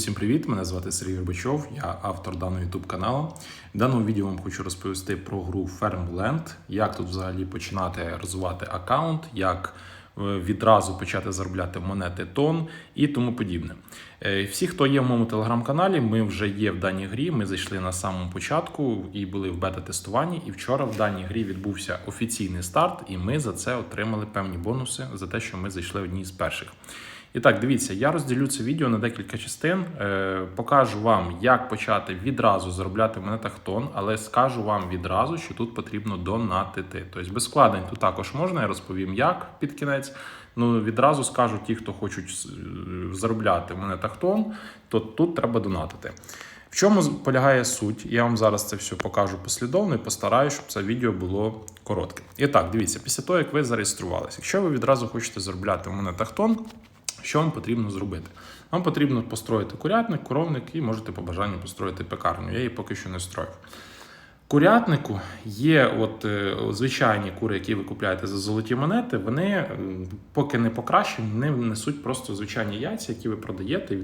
Всім привіт! Мене звати Сергій Горбачов, я автор даного YouTube каналу. В даному відео вам хочу розповісти про гру Farmland, як тут взагалі починати розвивати аккаунт, як е, відразу почати заробляти монети тон і тому подібне. Е, Всі, хто є в моєму телеграм-каналі, ми вже є в даній грі. Ми зайшли на самому початку і були в бета-тестуванні. І вчора в даній грі відбувся офіційний старт, і ми за це отримали певні бонуси за те, що ми зайшли одні з перших. І так, дивіться, я розділю це відео на декілька частин. Е, покажу вам, як почати відразу заробляти монетах тон, але скажу вам відразу, що тут потрібно донатити. Тобто без вкладень тут також можна, я розповім, як під кінець. Ну відразу скажу ті, хто хочуть е, заробляти монетах тон, то тут треба донатити. В чому полягає суть? Я вам зараз це все покажу послідовно і постараюсь, щоб це відео було коротке. І так, дивіться, після того, як ви зареєструвалися, якщо ви відразу хочете заробляти в монетах тон, що вам потрібно зробити? Вам потрібно построїти курятник, коровник і можете по бажанню построїти пекарню. Я її поки що не строїв. Курятнику є от е, звичайні кури, які ви купуєте за золоті монети. Вони поки не покращені, вони несуть просто звичайні яйця, які ви продаєте,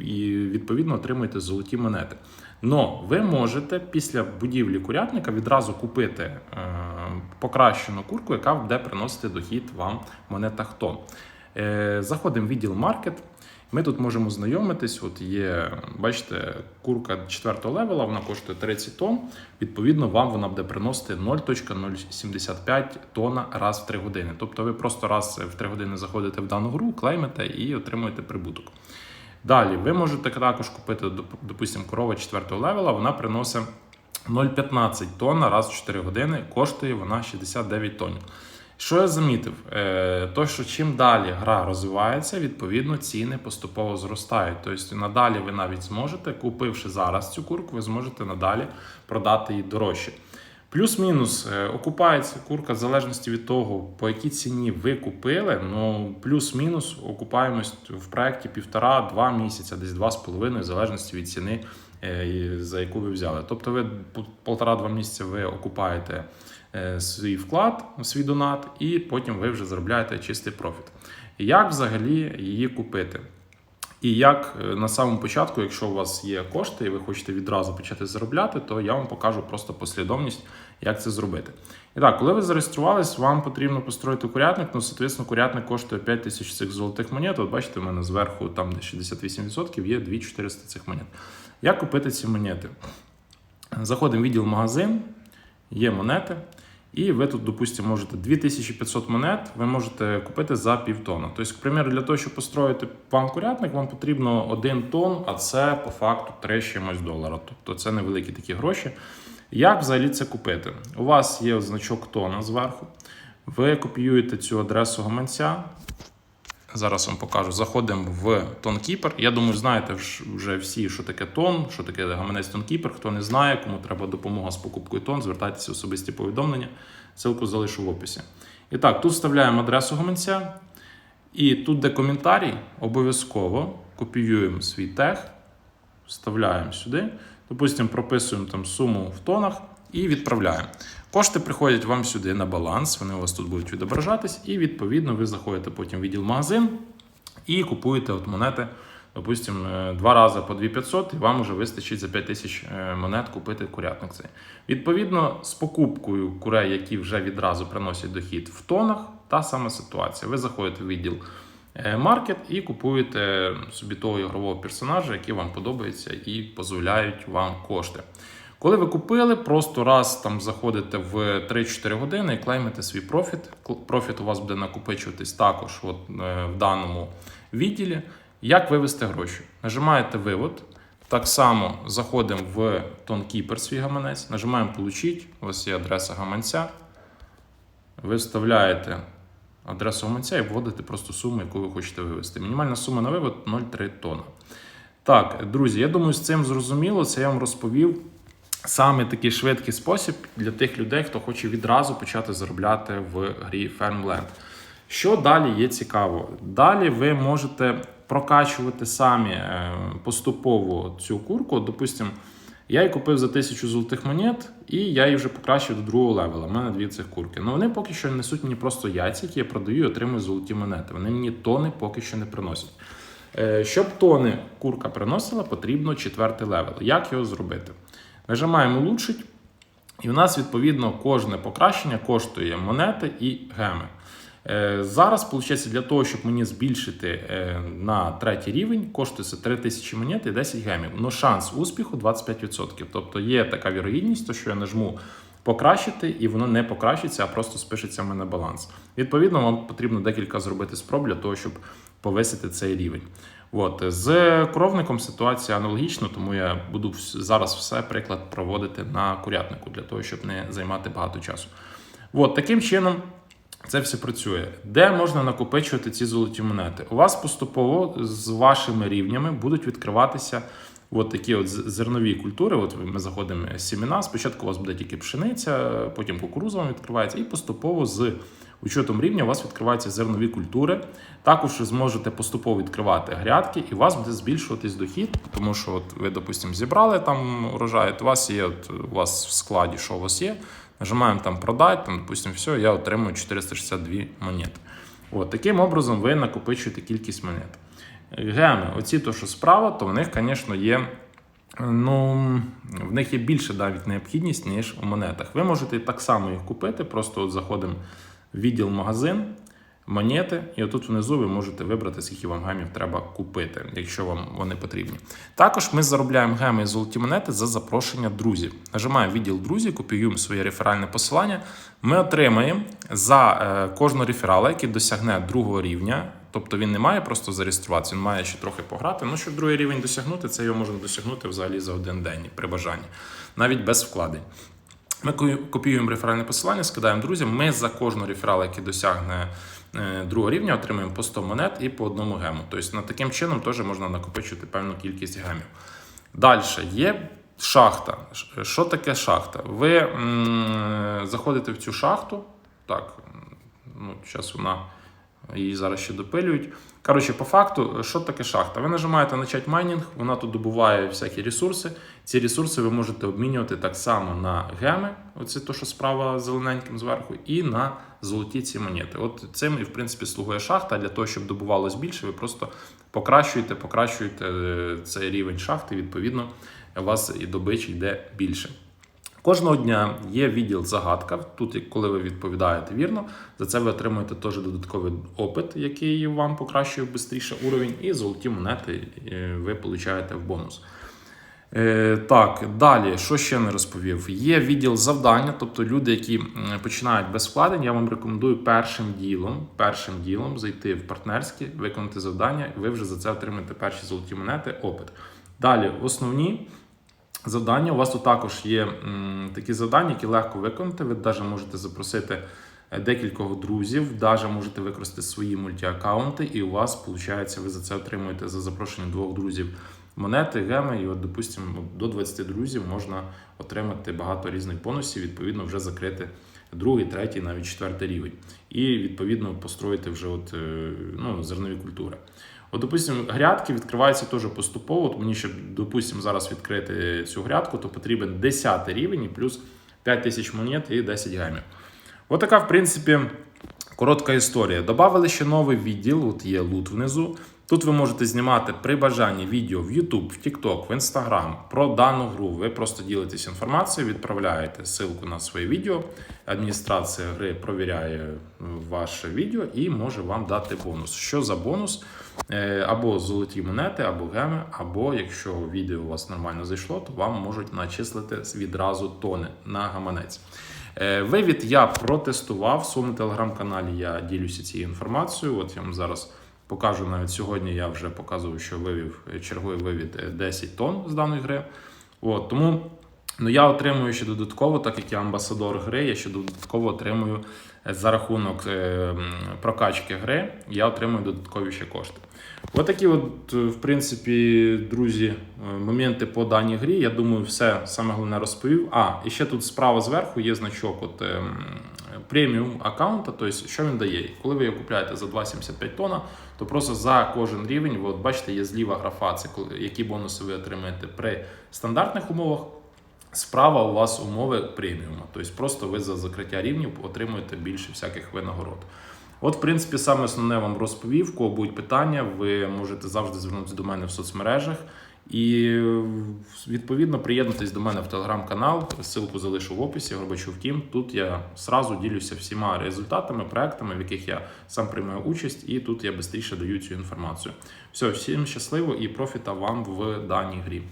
і відповідно отримуєте золоті монети. Но ви можете після будівлі курятника відразу купити е, покращену курку, яка буде приносити дохід вам монетах тон. Е, Заходимо в відділ маркет. Ми тут можемо знайомитись. От є, бачите, курка 4 левела, вона коштує 30 тонн. Відповідно, вам вона буде приносити 0.075 тонна раз в 3 години. Тобто ви просто раз в 3 години заходите в дану гру, клеймите і отримуєте прибуток. Далі, ви можете також купити, допустимо, корова 4 левела, вона приносить 0,15 тонна раз в 4 години, коштує вона 69 тонн. Що я замітив? Е, то, що чим далі гра розвивається, відповідно ціни поступово зростають. Тобто надалі ви навіть зможете, купивши зараз цю курку, ви зможете надалі продати її дорожче. Плюс-мінус е, окупається курка в залежності від того, по якій ціні ви купили. Ну плюс-мінус окупаємость в проєкті півтора-два місяця, десь два з половиною, в залежності від ціни, е, за яку ви взяли. Тобто, ви полтора-два місяці ви окупаєте е, свій вклад, свій донат, і потім ви вже заробляєте чистий профіт. Як взагалі її купити? І як е, на самому початку, якщо у вас є кошти і ви хочете відразу почати заробляти, то я вам покажу просто послідовність, як це зробити. І так, коли ви зареєструвались, вам потрібно построїти курятник. Ну, соответственно, курятник коштує 5 тисяч цих золотих монет. От бачите, у мене зверху, там де 68%, є 2400 цих монет. Як купити ці монети? Заходимо в відділ магазин, є монети. І ви тут, допустимо, можете 2500 монет ви можете купити за півтона. Тобто, к примеру, для того, щоб построїти вам курятник, вам потрібно 1 тонн, а це по факту 3 чимось долара. Тобто це невеликі такі гроші. Як взагалі це купити? У вас є значок тона зверху. Ви копіюєте цю адресу гаманця. Зараз вам покажу. Заходимо в TonKeeper. Я думаю, знаєте вже всі, що таке тон, що таке гаманець TonKeeper. Хто не знає, кому треба допомога з покупкою тон, звертайтеся в особисті повідомлення. Ссылку залишу в описі. І так, тут вставляємо адресу гаманця. І тут, де коментарій, обов'язково копіюємо свій тег, вставляємо сюди. Допустимо, прописуємо там суму в тонах і відправляємо. Кошти приходять вам сюди на баланс, вони у вас тут будуть відображатись, і відповідно ви заходите потім в відділ магазин і купуєте от монети, допустимо, е, два рази по 2500, і вам вже вистачить за 5000 е, монет купити курятник цей. Відповідно, з покупкою курей, які вже відразу приносять дохід в тонах, та сама ситуація. Ви заходите в відділ е, маркет і купуєте собі того ігрового персонажа, який вам подобається і дозволяють вам кошти. Коли ви купили, просто раз там заходите в 3-4 години і клеймите свій профіт. Профіт у вас буде накопичуватись також от, е, в даному відділі. Як вивести гроші? Нажимаєте вивод. Так само заходимо в TonKeeper свій гаманець, нажимаємо Получить. У вас є адреса гаманця. Ви вставляєте адресу гаманця і вводите просто суму, яку ви хочете вивести. Мінімальна сума на вивод 0,3 тонна. Так, друзі, я думаю, з цим зрозуміло. Це я вам розповів. Саме такий швидкий спосіб для тих людей, хто хоче відразу почати заробляти в грі Farmland. Що далі є цікаво? Далі ви можете прокачувати самі е, поступово цю курку. Допустимо, я її купив за 1000 золотих монет, і я її вже покращив до другого левела. У мене дві цих курки. Ну вони поки що несуть мені просто яйця, які я продаю і отримую золоті монети. Вони мені тони поки що не приносять. Е, Щоб тони курка приносила, потрібно четвертий левел. Як його зробити? Нажимаємо улучшить, і у нас відповідно кожне покращення коштує монети і геми. Е, Зараз, виходить, для того, щоб мені збільшити е, на третій рівень, коштує це 3000 монет і 10 гемів. Но шанс успіху 25%. Тобто є така вірогідність, що я нажму покращити, і воно не покращиться, а просто спишеться в мене баланс. Відповідно, вам потрібно декілька зробити спроб для того, щоб повисити цей рівень. От з кровником ситуація аналогічна, тому я буду зараз все приклад проводити на курятнику для того, щоб не займати багато часу. От таким чином. Це все працює. Де можна накопичувати ці золоті монети? У вас поступово з вашими рівнями будуть відкриватися от такі от зернові культури. От ми заходимо з сімена. Спочатку у вас буде тільки пшениця, потім кукуруза вам відкривається, і поступово з учетом рівня у вас відкриваються зернові культури. Також ви зможете поступово відкривати грядки, і у вас буде збільшуватись дохід, тому що от ви, допустимо, зібрали там урожай, от у вас є от, у вас в складі, що у вас є. Нажимаємо там продать, там, допустим, все, я отримую 462 монети. От, таким образом ви накопичуєте кількість монет. Геми, оці то, що справа, то в них, звісно, є. Ну, в них є більше навіть необхідність, ніж у монетах. Ви можете так само їх купити, просто от заходимо відділ магазин, монети, і отут внизу ви можете вибрати, скільки вам гемів треба купити, якщо вам вони потрібні. Також ми заробляємо геми і золоті монети за запрошення друзів. Нажимаємо відділ друзі, копіюємо своє реферальне посилання. Ми отримаємо за е, кожного реферала, який досягне другого рівня. Тобто він не має просто зареєструватися, він має ще трохи пограти. Ну, щоб другий рівень досягнути, це його можна досягнути взагалі за один день при бажанні, навіть без вкладень. Ми копіюємо реферальне посилання, скидаємо друзям. Ми за кожного реферала, який досягне е, другого рівня, отримуємо по 100 монет і по одному гему. Тобто на таким чином теж можна накопичити певну кількість гемів. Далі є шахта. Що таке шахта? Ви м, заходите в цю шахту. Так, ну, зараз вона її зараз ще допилюють. Коротше, по факту, що таке шахта? Ви нажимаєте начать майнінг, вона тут добуває всякі ресурси. Ці ресурси ви можете обмінювати так само на геми, оце то, що справа зелененьким зверху, і на золоті ці монети. От цим і в принципі слугує шахта. Для того, щоб добувалось більше, ви просто покращуєте, покращуєте е, цей рівень шахти. Відповідно, у вас і добич йде більше. Кожного дня є відділ загадка. Тут, коли ви відповідаєте вірно, за це ви отримуєте теж додатковий опит, який вам покращує швидше уровень, і золоті монети е, ви получаєте в бонус. Е, так, далі, що ще не розповів? Є відділ завдання, тобто люди, які починають без вкладень, я вам рекомендую першим ділом, першим ділом зайти в партнерське, виконати завдання, і ви вже за це отримаєте перші золоті монети, опит. Далі, основні завдання. У вас тут також є такі завдання, які легко виконати. Ви навіть можете запросити е, декількох друзів, навіть можете використати свої мультиаккаунти, і у вас, виходить, ви за це отримуєте за запрошення двох друзів монети, геми. І, от, допустимо, до 20 друзів можна отримати багато різних бонусів, відповідно, вже закрити другий, третій, навіть четвертий рівень. І відповідно построїти вже от, е, ну, зернові культури. От, допустимо, грядки відкриваються теж поступово. От мені, щоб, допустимо, зараз відкрити цю грядку, то потрібен 10 рівень і плюс 5 тисяч монет і 10 гемів. От така, в принципі, коротка історія. Добавили ще новий відділ, от є лут внизу. Тут ви можете знімати при бажанні відео в YouTube, в TikTok, в Instagram про дану гру. Ви просто ділитесь інформацією, відправляєте ссылку на своє відео. Адміністрація гри провіряє ваше відео і може вам дати бонус. Що за бонус? Е, Або золоті монети, або геми, або якщо відео у вас нормально зайшло, то вам можуть начислити відразу тони на гаманець. Е, Вивід я протестував в своєму телеграм-каналі. Я ділюся цією інформацією. От я вам зараз покажу навіть сьогодні. Я вже показував, що вивів е, черговий вивід е, 10 тонн з даної гри. От, тому ну, я отримую ще додатково, так як я амбасадор гри, я ще додатково отримую е, за рахунок е, прокачки гри, я отримую додаткові ще кошти. От такі, от, е, в принципі, друзі, моменти по даній грі. Я думаю, все саме головне розповів. А, і ще тут справа зверху є значок от, ем, преміум аккаунта, тобто що він дає. Коли ви його купуєте за 2,75 тонна, то просто за кожен рівень, ви от бачите, є зліва графа, це які бонуси ви отримаєте при стандартних умовах. Справа у вас умови преміума. Тобто просто ви за закриття рівнів отримуєте більше всяких винагород. От, в принципі, саме основне вам розповів. Кого будуть питання, ви можете завжди звернутися до мене в соцмережах. І відповідно приєднуйтесь до мене в телеграм-канал. Ссылку залишу в описі. Горбачов Тім. Тут я сразу ділюся всіма результатами, проектами, в яких я сам приймаю участь, і тут я швидше даю цю інформацію. Все, всім щасливо і профіта вам в даній грі.